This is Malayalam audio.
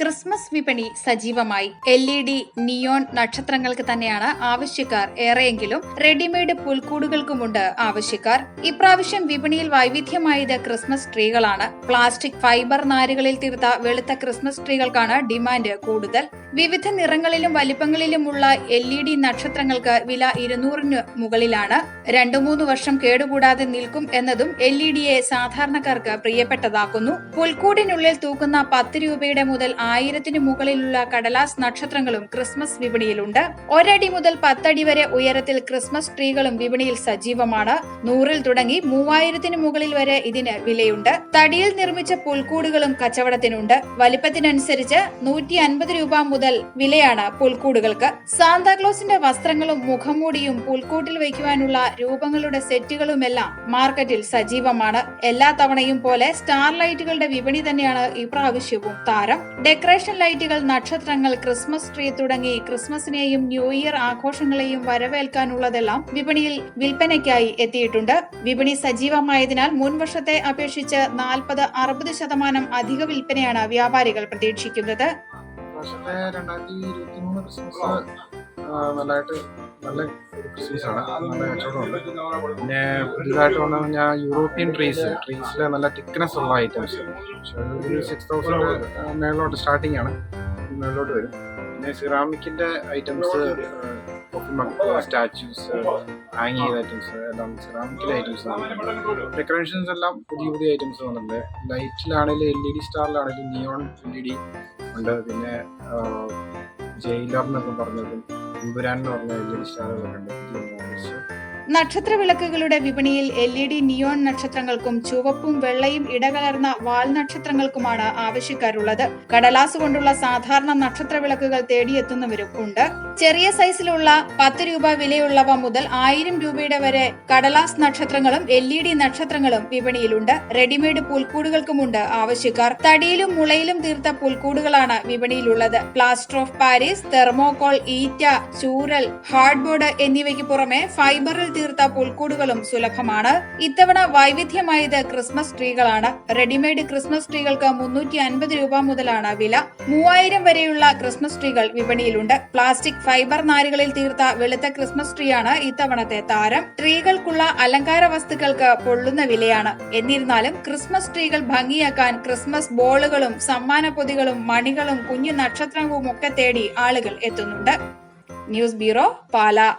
ക്രിസ്മസ് വിപണി സജീവമായി. എൽ ഇ ഡി നിയോൺ നക്ഷത്രങ്ങൾക്ക് തന്നെയാണ് ആവശ്യക്കാർ ഏറെയെങ്കിലും റെഡിമെയ്ഡ് പുൽക്കൂടുകൾക്കുമുണ്ട് ആവശ്യക്കാർ. ഇപ്രാവശ്യം വിപണിയിൽ വൈവിധ്യമായത് ക്രിസ്മസ് ട്രീകളാണ്. പ്ലാസ്റ്റിക് ഫൈബർ നാരുകളിൽ തീർത്ത വെളുത്ത ക്രിസ്മസ് ട്രീകൾക്കാണ് ഡിമാൻഡ് കൂടുതൽ. വിവിധ നിറങ്ങളിലും വലിപ്പങ്ങളിലുമുള്ള എൽ ഇ ഡി നക്ഷത്രങ്ങൾക്ക് വില ഇരുന്നൂറിന് മുകളിലാണ്. രണ്ടു മൂന്ന് വർഷം കേടുകൂടാതെ നിൽക്കും എന്നതും എൽ ഇ ഡിയെ സാധാരണക്കാർക്ക് പ്രിയപ്പെട്ടതാക്കുന്നു. പുൽക്കൂടിനുള്ളിൽ തൂക്കുന്ന പത്ത് രൂപയുടെ മുതൽ ആയിരത്തിനു മുകളിലുള്ള കടലാസ് നക്ഷത്രങ്ങളും ക്രിസ്മസ് വിപണിയിലുണ്ട്. ഒരടി മുതൽ പത്തടി വരെ ഉയരത്തിൽ ക്രിസ്മസ് ട്രീകളും വിപണിയിൽ സജീവമാണ്. നൂറിൽ തുടങ്ങി മൂവായിരത്തിനു മുകളിൽ വരെ ഇതിന് വിലയുണ്ട്. തടിയിൽ നിർമ്മിച്ച പുൽക്കൂടുകളും കച്ചവടത്തിനുണ്ട്. വലിപ്പത്തിനനുസരിച്ച് നൂറ്റി അൻപത് രൂപ മുതൽ വിലയാണ് പുൽക്കൂടുകൾക്ക്. സാന്താക്ലോസിന്റെ വസ്ത്രങ്ങളും മുഖംമൂടിയും പുൽക്കൂട്ടിൽ വയ്ക്കുവാനുള്ള രൂപങ്ങളുടെ സെറ്റുകളുമെല്ലാം മാർക്കറ്റിൽ സജീവമാണ്. എല്ലാ തവണയും പോലെ സ്റ്റാർ ലൈറ്റുകളുടെ വിപണി തന്നെയാണ് ഇപ്രാവശ്യവും താരം. ഡെക്കറേഷൻ ലൈറ്റുകൾ നക്ഷത്രങ്ങൾ ക്രിസ്മസ് ട്രീ തുടങ്ങി ക്രിസ്മസിനെയും ന്യൂ ഇയർ ആഘോഷങ്ങളെയും വരവേൽക്കാനുള്ളതെല്ലാം വിപണിയിൽ വിൽപ്പനയ്ക്കായി എത്തിയിട്ടുണ്ട്. വിപണി സജീവമായതിനാൽ മുൻവർഷത്തെ അപേക്ഷിച്ച് നാൽപ്പത് അറുപത് ശതമാനം അധിക വിൽപ്പനയാണ് വ്യാപാരികൾ പ്രതീക്ഷിക്കുന്നത്. വർഷത്തെ രണ്ടായിരത്തി ഇരുപത്തി മൂന്ന് ക്രിസ്മസ് നല്ലതായിട്ട് നല്ല ക്രിസ്മസ് ആണ്. നല്ല കച്ചവടമുണ്ട്. പിന്നെ പുതിയതായിട്ട് വന്നു കഴിഞ്ഞാൽ യൂറോപ്യൻ ട്രീസ് ട്രീസിൽ നല്ല തിക്നെസ് ഉള്ള ഐറ്റംസ് ഒരു സിക്സ് തൗസൻഡ് മേളിലോട്ട് സ്റ്റാർട്ടിംഗ് ആണ്. മേളിലോട്ട് വരും. പിന്നെ സിറാമിക്കിന്റെ ഐറ്റംസ് സ്റ്റാച്യൂസ് ഹാങ് ചെയ്ത ഐറ്റംസ് എല്ലാം സിറാമിക്കിലെ ഐറ്റംസ് ഡെക്കറേഷൻസ് എല്ലാം പുതിയ പുതിയ ഐറ്റംസ് വന്നിട്ടുണ്ട്. ലൈറ്റിലാണെങ്കിലും എൽ ഇ ഡി സ്റ്റാറിലാണെങ്കിലും നിയോൺ എൽ ഇ ഡി ഉണ്ട്. പിന്നെ ജയിലർ എന്നൊക്കെ പറഞ്ഞതും യുവരാൻ എന്ന് പറഞ്ഞ വലിയ സ്റ്റാറുകളൊക്കെ ഉണ്ട് നക്ഷത്ര വിളക്കുകളുടെ വിപണിയിൽ എൽ ഇ ഡി നിയോൺ നക്ഷത്രങ്ങൾക്കും ചുവപ്പും വെള്ളയും ഇടകലർന്ന വാൽ നക്ഷത്രങ്ങൾക്കുമാണ് ആവശ്യക്കാരുള്ളത്. കടലാസ് കൊണ്ടുള്ള സാധാരണ നക്ഷത്ര വിളക്കുകൾ തേടിയെത്തുന്നവരും ഉണ്ട്. ചെറിയ സൈസിലുള്ള പത്ത് രൂപ വിലയുള്ളവ മുതൽ ആയിരം രൂപയുടെ വരെ കടലാസ് നക്ഷത്രങ്ങളും എൽ ഇ ഡി നക്ഷത്രങ്ങളും വിപണിയിലുണ്ട്. റെഡിമെയ്ഡ് പുൽക്കൂടുകൾക്കുമുണ്ട് ആവശ്യക്കാർ. തടിയിലും മുളയിലും തീർത്ത പുൽക്കൂടുകളാണ് വിപണിയിലുള്ളത്. പ്ലാസ്റ്റർ ഓഫ് പാരീസ് തെർമോകോൾ ഈറ്റ ചൂരൽ ഹാർഡ്ബോർഡ് എന്നിവയ്ക്ക് പുറമെ ഫൈബറിൽ തീർത്ത പുൽക്കൂടുകളും സുലഭമാണ്. ഇത്തവണ വൈവിധ്യമായത് ക്രിസ്മസ് ട്രീകളാണ്. റെഡിമെയ്ഡ് ക്രിസ്മസ് ട്രീകൾക്ക് മുന്നൂറ്റി അൻപത് രൂപ മുതലാണ് വില. മൂവായിരം വരെയുള്ള ക്രിസ്മസ് ട്രീകൾ വിപണിയിലുണ്ട്. പ്ലാസ്റ്റിക് ഫൈബർ നാരുകളിൽ തീർത്ത വെളുത്ത ക്രിസ്മസ് ട്രീയാണ് ഇത്തവണത്തെ താരം. ട്രീകൾക്കുള്ള അലങ്കാര വസ്തുക്കൾക്ക് പൊള്ളുന്ന വിലയാണ്. എന്നിരുന്നാലും ക്രിസ്മസ് ട്രീകൾ ഭംഗിയാക്കാൻ ക്രിസ്മസ് ബോളുകളും സമ്മാന പൊതികളും മണികളും കുഞ്ഞു നക്ഷത്രവും ഒക്കെ തേടി ആളുകൾ എത്തുന്നുണ്ട്. News bureau Pala.